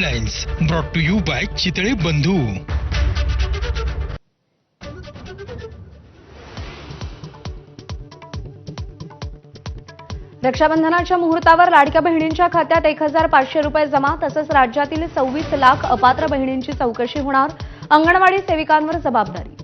Headlines brought to you by Chitale Bandhu रक्षाबंधनाच्या मुहूर्तावर लाडक्या बहिणींच्या खात्यात एक हजार पाचशे रुपये जमा तसंच राज्यातील सव्वीस लाख अपात्र बहिणींची चौकशी होणार अंगणवाडी सेविकांवर जबाबदारी.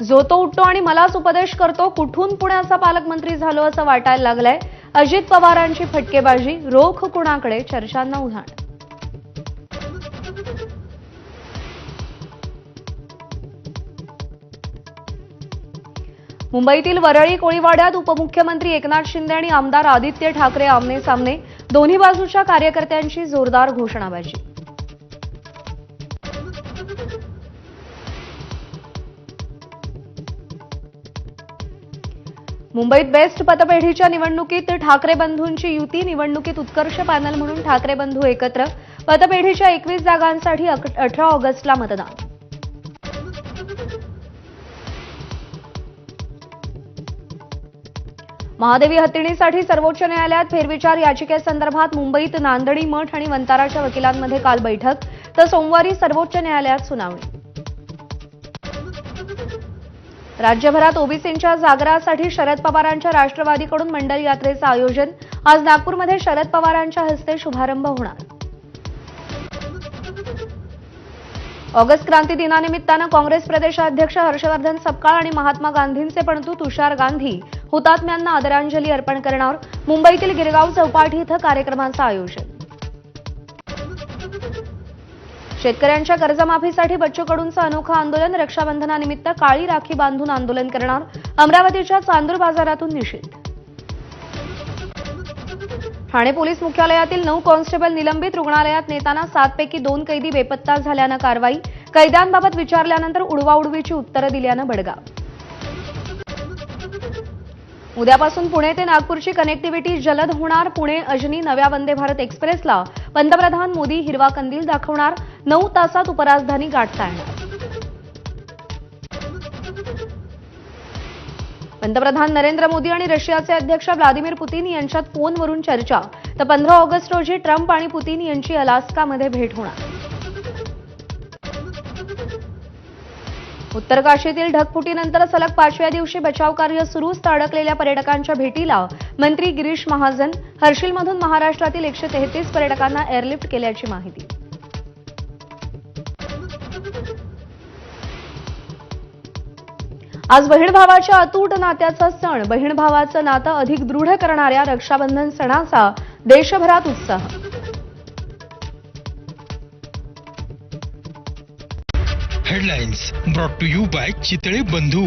जो तो उठतो आणि मलाच उपदेश करतो कुठून पुण्याचा पालकमंत्री झालो असं वाटायला लागलंय. अजित पवारांची फटकेबाजी रोख कुणाकडे? चर्चांना उधाण. मुंबईतील वरळी कोळीवाड्यात उपमुख्यमंत्री एकनाथ शिंदे आणि आमदार आदित्य ठाकरे आमने सामने. दोन्ही बाजूच्या कार्यकर्त्यांची जोरदार घोषणाबाजी. मुंबईत बेस्ट पतपेढीच्या निवडणुकीत ठाकरे बंधूंची युती निवडणुकीत उत्कर्ष पॅनल म्हणून ठाकरे बंधू एकत्र. पतपेढीच्या एकवीस जागांसाठी अठरा ऑगस्टला मतदान. महादेवी हत्तीणीसाठी सर्वोच्च न्यायालयात फेरविचार याचिकेसंदर्भात मुंबईत नांदणी मठ आणि वंताराच्या वकिलांमध्ये काल बैठक तर सोमवारी सर्वोच्च न्यायालयात सुनावणी. राज्यभरात ओबीसींच्या जागरासाठी शरद पवारांच्या राष्ट्रवादीकडून मंडल यात्रेचं आयोजन. आज नागपूरमध्ये शरद पवारांच्या हस्ते शुभारंभ होणार. ऑगस्ट क्रांती दिनानिमित्तानं काँग्रेस प्रदेशाध्यक्ष हर्षवर्धन सपकाळ आणि महात्मा गांधींचे पणतू तुषार गांधी हुतात्म्यांना आदरांजली अर्पण करणार. मुंबईतील गिरगाव चौपाटी इथं कार्यक्रमाचं आयोजन. शेतकऱ्यांच्या कर्जमाफीसाठी बच्चू कडूंचं अनोखं आंदोलन रक्षाबंधनानिमित्त काळी राखी बांधून आंदोलन करणार अमरावतीच्या चांदूर बाजारातून निषेध. ठाणे पोलीस मुख्यालयातील नऊ कॉन्स्टेबल निलंबित रुग्णालयात नेताना सातपैकी दोन कैदी बेपत्ता झाल्यानं कारवाई कैद्यांबाबत विचारल्यानंतर उडवाउडवीची उत्तरं दिल्यानं बडगाव उद्यापासून पुणे ते नागपूरची कनेक्टिव्हिटी जलद होणार. पुणे अजनी नव्या वंदे भारत एक्सप्रेसला पंतप्रधान मोदी हिरवा कंदील दाखवणार. नऊ तासात उपराजधानी गाठता येणार पंतप्रधान नरेंद्र मोदी आणि रशियाचे अध्यक्ष व्लादिमीर पुतीन यांच्यात फोनवरून चर्चा. तर पंधरा ऑगस्ट रोजी ट्रम्प आणि पुतीन यांची अलास्कामध्ये भेट होणार. उत्तरकाशीतील ढगफुटीनंतर सलग पाचव्या दिवशी बचाव कार्य सुरूच तर अडकलेल्या पर्यटकांच्या भेटीला मंत्री गिरीश महाजन हर्षिलमधून महाराष्ट्रातील एकशे तेहतीस पर्यटकांना एअरलिफ्ट केल्याची माहिती. आज बहीण भावाच्या अतूट नात्याचा सण. बहीण भावाचं नातं अधिक दृढ करणाऱ्या रक्षाबंधन सणाचा देशभरात उत्साह. Headlines brought to you by Chitale Bandhu.